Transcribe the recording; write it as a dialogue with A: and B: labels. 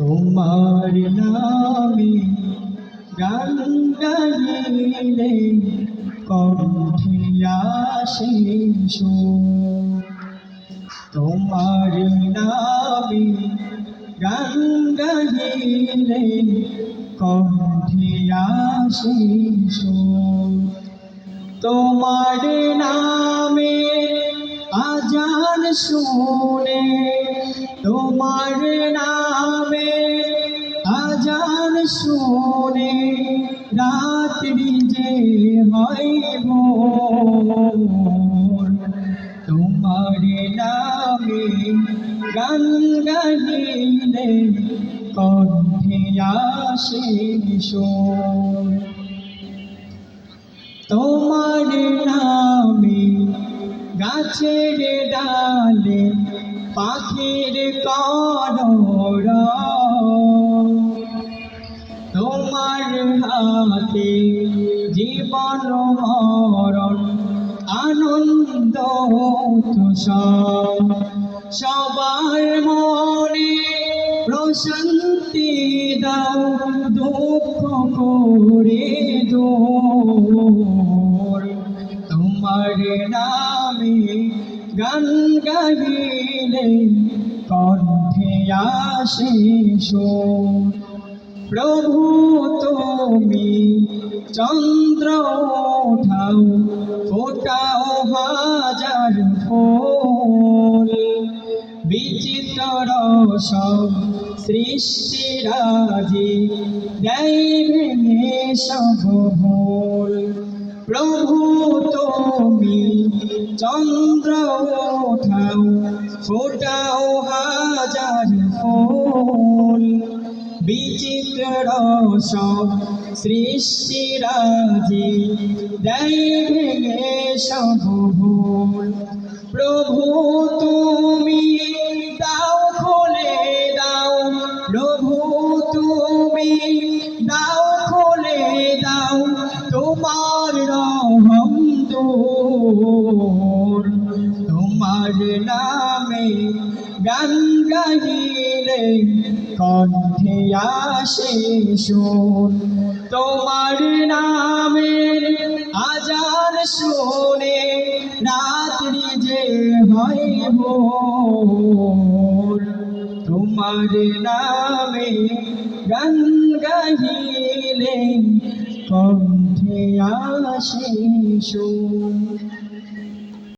A: তোমার নামে গান গাইলে কণ্ঠে আসে তোমার নামে গান গাইলে কণ্ঠে আসে তোমার নামে আজান শুনে তোমার নামে শুনে রাত্রি যে ভোর। তোমার নামে গান গাইলে কণ্ঠে আসে তোমার নামে গাছের ডালে পাখির করর জীবন মরণ আনন্দ সবার মনে প্রশান্তি দাও, দুঃখ করে দূর তোমার নামে গান গাইলে কণ্ঠে আসে। প্রভু তুমি চন্দ্র ওঠাও ফোটাও হাজার ফুল। বিচিত্র সব সৃষ্টিরাজি দেয় ভেঙে সব ভুল। প্রভু তুমি চন্দ্র ওঠাও ফোটাও হাজার ফুল। বিচিত্র সব সৃষ্টিরাজি দেয় ভেঙে সব প্রভু তুমি দাও, খোলে দাও। প্রভু তুমি দাও, খোলে দাও। তোমার রহম দূর। তোমার নামে গান গাইলে কণ্ঠে সুর তোমার নামের আজান শুনে রাত্রি যে হয় ভোর। তোমার নামে গান গাইলে কণ্ঠে আসে সুর।